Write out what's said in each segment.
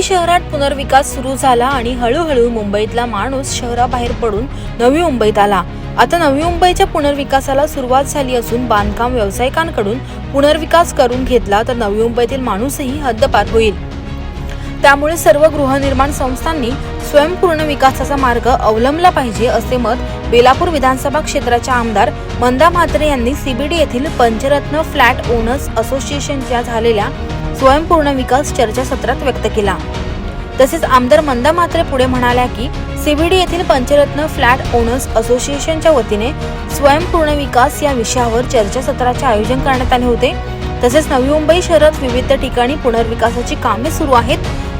शहरात पुनर्विकास सुरू झाला आणि हळूहळू मुंबईतला माणूस शहराबाहेर पडून नवी मुंबईत आला. आता नवी मुंबईच्या पुनर्विकासाला सुरुवात झाली असून बांधकाम व्यावसायिकांकडून पुनर्विकास करून घेतला तर नवी मुंबईतील माणूसही हद्दपार होईल. त्यामुळे सर्व गृहनिर्माण संस्थांनी स्वयंपूर्ण विकासाचा मार्ग अवलंबला पाहिजे असे मत बेलापूर विधानसभा क्षेत्राच्या आमदार मंदा म्हात्रे यांनी सीबीडी येथील पंचरत्न फ्लॅट ओनर्स असोसिएशनच्या झालेल्या स्वयंपूर्ण विकास चर्चासत्रात व्यक्त केला. तसेच आमदार मंदा मात्रे पुढे म्हणाल्या की सीबीडी येथील पंचरत्न फ्लॅट ओनर्स असोसिएशनच्या वतीने स्वयंपूर्ण विकास या विषयावर चर्चासत्राचे आयोजन करण्यात आले होते. तसेच नवी मुंबई शहरात विविध ठिकाणी पुनर्विकासाची कामे सुरू आहेत.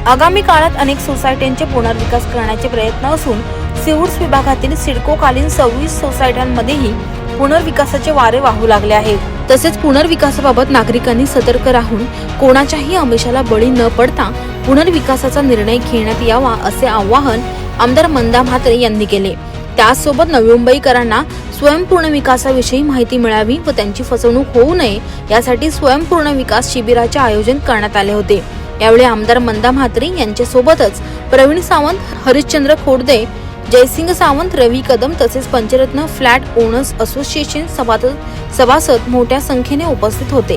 आगामी काळात अनेक सोसायट्यांचे पुनर्विकास करण्याचे प्रयत्न असून सिवूड्स विभागातील सिडकोकालीन सव्वीस सोसायट्यांमध्येही पुनर्विकासाचे वारे वाहू लागले आहेत. तसेच पुनर्विकासाबाबत नागरिकांनी सतर्क राहून कोणाच्याही आमिषाला बळी न पडता पुनर्विकासाचा निर्णय घेण्यात यावा असे आवाहन आमदार मंदा म्हात्रे यांनी केले. त्याचसोबत नवी मुंबईकरांना स्वयंपूर्ण विकासाविषयी माहिती मिळावी व त्यांची फसवणूक होऊ नये यासाठी स्वयंपूर्ण विकास शिबिराचे आयोजन करण्यात आले होते. यावेळी आमदार मंदा म्हात्रे यांच्या सोबतच प्रवीण सावंत हरिश्चंद्र खोडदे जयसिंग सावंत रवी कदम तसेच पंचरत्न फ्लॅट ओनर्स असोसिएशन सभासद सभासद मोठ्या संख्येने उपस्थित होते.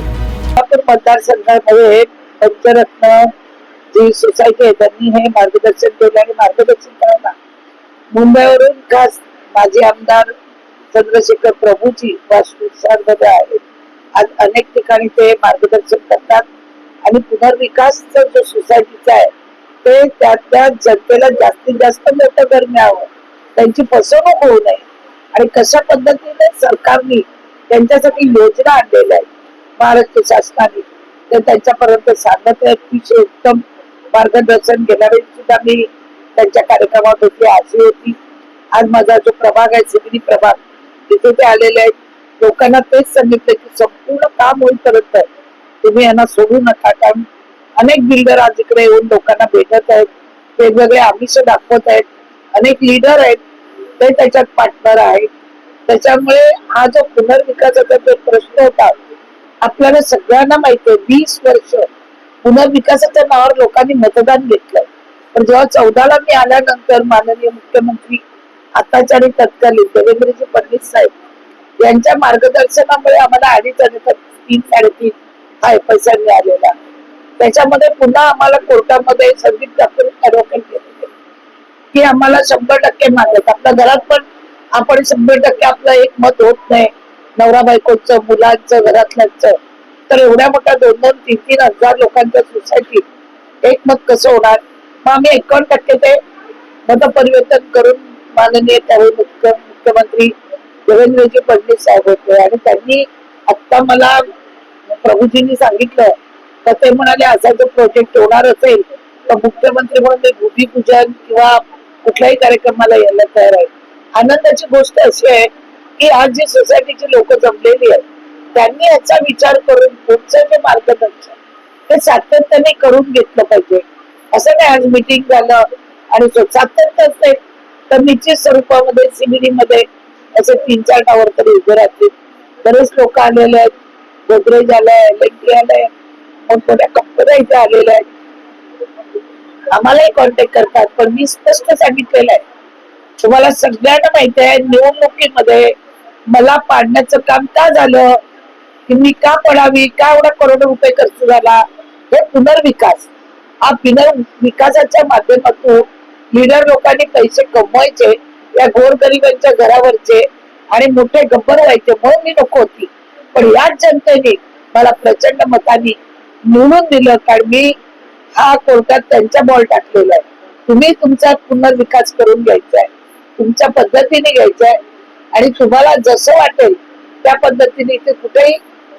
कोल्हापूर मतदारसंघामध्ये पंचरत्न जी सोसायटी आहे त्यांनी हे मार्गदर्शन केलं आणि मार्गदर्शन करायला. मुंबईवरून खास माजी आमदार चंद्रशेखर प्रभूजी वास्तुशांमध्ये आहेत. आज अनेक ठिकाणी ते मार्गदर्शन करतात. आणि पुनर्विकासचा जो सोसायटीचा आहे ते त्या त्या जनतेला जास्तीत जास्त मोठं घर मिळावं. त्यांची फसवणूक होऊ नये. आणि कशा पद्धतीने सरकारने त्यांच्यासाठी योजना आणलेल्या आहेत महाराष्ट्र शासनाने ते त्यांच्यापर्यंत सांगत आहेत अतिशय उत्तम मार्गदर्शन घेणारे सुद्धा मी त्यांच्या कार्यक्रमात होती आजी होती. आज माझा जो प्रभाग आहे सिविली प्रभाग तिथे ते आलेले आहेत. लोकांना तेच सांगितलं की संपूर्ण काम होईपर्यंत तुम्ही यांना सोडू नका. कारण अनेक बिल्डर आज इकडे येऊन लोकांना भेटत आहेत. वेगवेगळे आमिष दाखवत आहेत. अनेक लीडर आहेत. ते त्याच्यात पार्टनर आहेत. त्याच्यामुळे हा जो पुनर्विकासाचा जो प्रश्न होता आपल्याला सगळ्यांना माहिती आहे वीस वर्ष पुनर्विकासाच्या नावावर लोकांनी मतदान घेतलं पण जेव्हा चौदाला मी आल्यानंतर माननीय मुख्यमंत्री आताचे आणि तत्कालीन देवेंद्रजी फडणवीस साहेब यांच्या मार्गदर्शनामुळे आम्हाला अडीच आणि तीन साडेतीन हा पैसा मिळालेला. त्याच्यामध्ये पुन्हा आम्हाला कोर्टामध्ये संदीप ठाकूर ऍडव्होकेट केले की आम्हाला शंभर टक्के मागत आपल्या घरात पण आपण शंभर टक्के आपलं एक मत होत नाही. नवरा बायकोचं मुलांचं घरातल्यांचं. तर एवढ्या मोठ्या दोन दोन तीन तीन हजार लोकांच्या सोसायटीत एक मत कसं होणार? मग आम्ही एकावन्न टक्के ते मतपरिवर्तन करून माननीय त्यावेळी मुख्य मुख्यमंत्री देवेंद्रजी फडणवीस साहेब होते. आणि त्यांनी आता मला प्रभूजींनी सांगितलं तर ते म्हणाले असा जो प्रोजेक्ट होणार असेल तर मुख्यमंत्री म्हणून मी भूमिपूजन किंवा कुठल्याही कार्यक्रमाला यायला तयार आहे. आनंदाची गोष्ट अशी आहे की आज जी सोसायटीची लोक जमलेली आहेत त्यांनी याचा विचार करून पुढचं जे मार्गदर्शन ते सातत्याने करून घेतलं पाहिजे. असं नाही आज मिटिंग झालं? आणि सातत्य असेल तर निश्चित स्वरूपामध्ये सीबीडी मध्ये असे तीन चार टावर तरी उभे राहतील. बरेच लोक आलेले आहेत. गोदरेज आलंय एल आलंय मोठमोठ्या कंपन्या इथे आलेल्या आहेत. आम्हालाही कॉन्टॅक्ट करतात पण मी स्पष्ट सांगितलेलं आहे. तुम्हाला सगळ्यांना माहिती आहे निवडणुकीमध्ये मला पाडण्याचं काम का झालं? की मी का पडावी? का एवढा करोडो रुपये खर्च झाला? हे पुनर्विकास. हा पुनर्विकासाच्या माध्यमातून लिडर लोकांनी पैसे कमवायचे या गोरगरिबांच्या घरावरचे आणि मोठे गब्बर व्हायचे म्हणून मी नको होती. पण याच जनतेने मला प्रचंड मताने निवडून दिलं कारण मी हा कोर्टात त्यांचा बॉल टाकलेला आहे. तुम्ही तुमचा पुनर्विकास करून घ्यायचा आहे. तुमच्या पद्धतीने घ्यायचा आहे. आणि तुम्हाला जसं वाटेल त्या पद्धतीने इथे कुठेही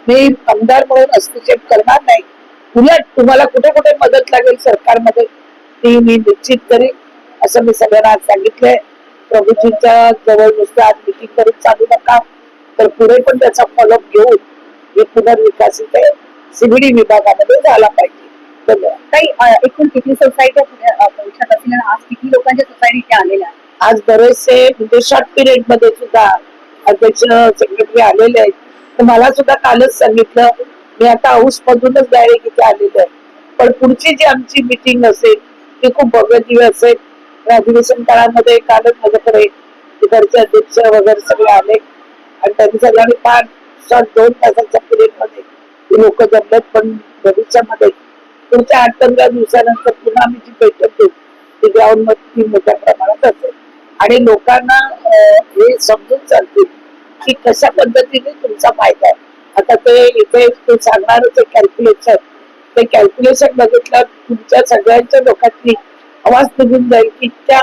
मी आमदार म्हणून हस्तक्षेप करणार नाही. उलट तुम्हाला कुठे कुठे मदत लागेल सरकारमध्ये ती मी निश्चित करेन असं मी सगळ्यांना आज सांगितलंय. प्रभूजींच्या जवळ नुसतं आज मिटिंग करून चालू नका. तर पुढे पण त्याचा फॉलोअप घेऊन हे पुनर्विकासित इथे सीबीडी विभागामध्ये झाला पाहिजे. काही एकूण किती सोसायटी भविष्यात आज किती लोकांच्या सोसायटी इथे आलेल्या आज बरेचसे म्हणजे शॉर्ट पिरियडमध्ये सुद्धा अध्यक्ष सेक्रेटरी आलेले आहेत. तर मला सुद्धा कालच सांगितलं मी आता हाऊस मधूनच डायरेक्ट इथे आलेलो आहे. पण पुढची जी आमची मिटिंग असेल ती खूप भव्य असेल. अधिवेशन काळामध्ये कालच माझ्याकडे तिकडचे अध्यक्ष वगैरे सगळे आले. आणि त्यांनी सगळ्यांनी पाच सात दोन तासाच्या पिरियडमध्ये लोक जमलेत पण भविष्यामध्ये पुढच्या आठ पंधरा दिवसानंतर पुन्हा आम्ही जी बैठक घेऊ ती ग्राउंडमध्ये मोठ्या प्रमाणात असेल. आणि लोकांना हे समजून चालतील की कशा पद्धतीने तुमचा फायदा आहे. आता ते इथे ते कॅल्क्युलेशन ते कॅल्क्युलेशन बघितलं तुमच्या सगळ्यांच्या लोकांनी आवाज निघून जाईल की त्या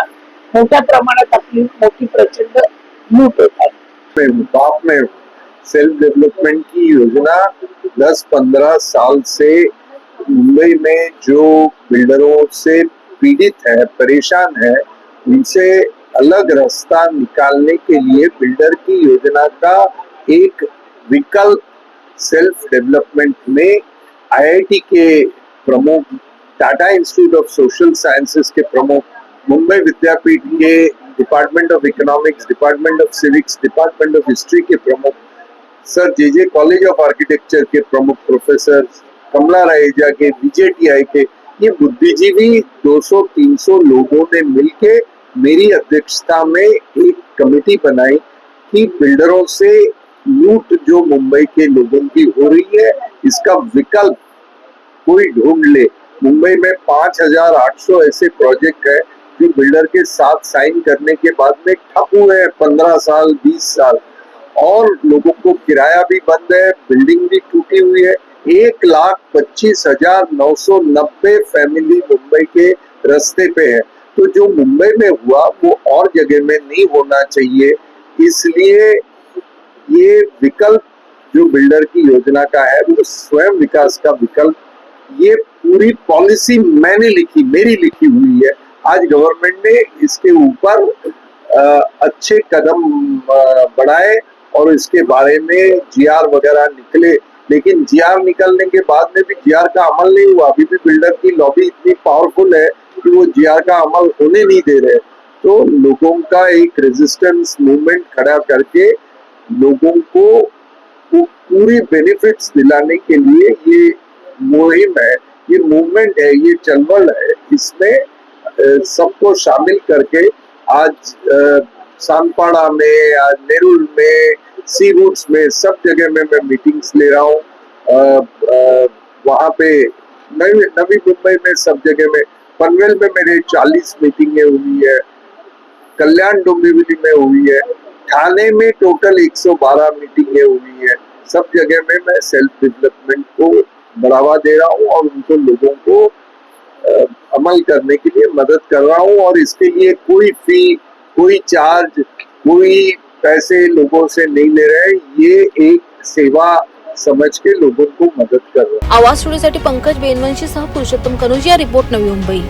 मोठ्या प्रमाणात आपली मोठी प्रचंड लूट होत आहे. बाप में सेल्फ डेवलपमेंट की योजना 10-15 साल से मुंबई में जो बिल्डरों से पीड़ित है परेशान है उनसे अलग रास्ता निकालने के लिए बिल्डर की योजना का एक विकल्प सेल्फ डेवलपमेंट में आईआईटी के प्रमुख Tata Institute of Social Sciences के प्रमुख, मुंबई विद्यापीठ के department of economics department of civics department of history के प्रमुख Sir J J College of Architecture के प्रमुख प्रोफेसर कमला राहेजा के बीजेटीआई के, ये बुद्धिजीवी 200-300 लोगों ने मिलके मेरी अध्यक्षता में एक कमेटी बनाई कि बिल्डरों से लूट जो मुंबई के लोगों की हो रही है इसका विकल्प कोई ढूंढ ले। मुंबई में 5,800 ऐसे प्रोजेक्ट है जो बिल्डर के साथ साइन करने के बाद में ठप हुए हैं पंद्रह साल बीस साल। और लोगों को किराया भी बंद है बिल्डिंग भी टूटी हुई है। एक लाख पच्चीस हज़ार नौ सौ नब्बे फैमिली मुंबई के रस्ते पे है। तो जो मुंबई में हुआ, वो और जगह में नहीं होना चाहिए। इसलिए ये विकल्प जो बिल्डर की योजना का है, वो स्वयं विकास का विकल्प, ये पूरी पॉलिसी मैंने लिखी, मेरी लिखी हुई है। आज गवर्नमेंट ने इसके ऊपर अच्छे कदम बढ़ाए और इसके बारे में जीआर वगैरह निकले। लेकिन जीआर निकलने के बाद में भी जीआर का अमल नहीं हुआ। अभी भी बिल्डर की लॉबी इतनी पावरफुल है कि वो जीआर का अमल होने नहीं दे रहे। तो लोगों का एक रेजिस्टेंस मूवमेंट खड़ा करके लोगों को वो पूरी बेनिफिट्स दिलाने के लिए ये मुहिम है, ये मूवमेंट है, ये चलबल है, इसमें सबको शामिल करके आज सानपाड़ा में, आज नेरुल में सी रूट्स में, सब जगह में मैं मीटिंग्स ले रहा हूँ। वहाँ पे नवी मुंबई में सब जगह में पनवेल में मेरे 40 मीटिंगें हुई है कल्याण डोंबिवली में हुई है ठाणे में टोटल 112 मीटिंगें हुई है। सब जगह में मैं सेल्फ डेवलपमेंट को बढ़ावा दे रहा हूँ और उनको लोगों को अ, अमल करने के लिए मदद कर रहा हूँ और इसके लिए कोई फ़ी कोई चार्ज कोई पैसे लोगों से नहीं ले रहे ये एक सेवा समझ के लोगों को मदद कर रहा आवाज सुनेसाठी पंकज बेनवंशी सह पुरुषोत्तम कनुजिया रिपोर्ट नवी मुंबई.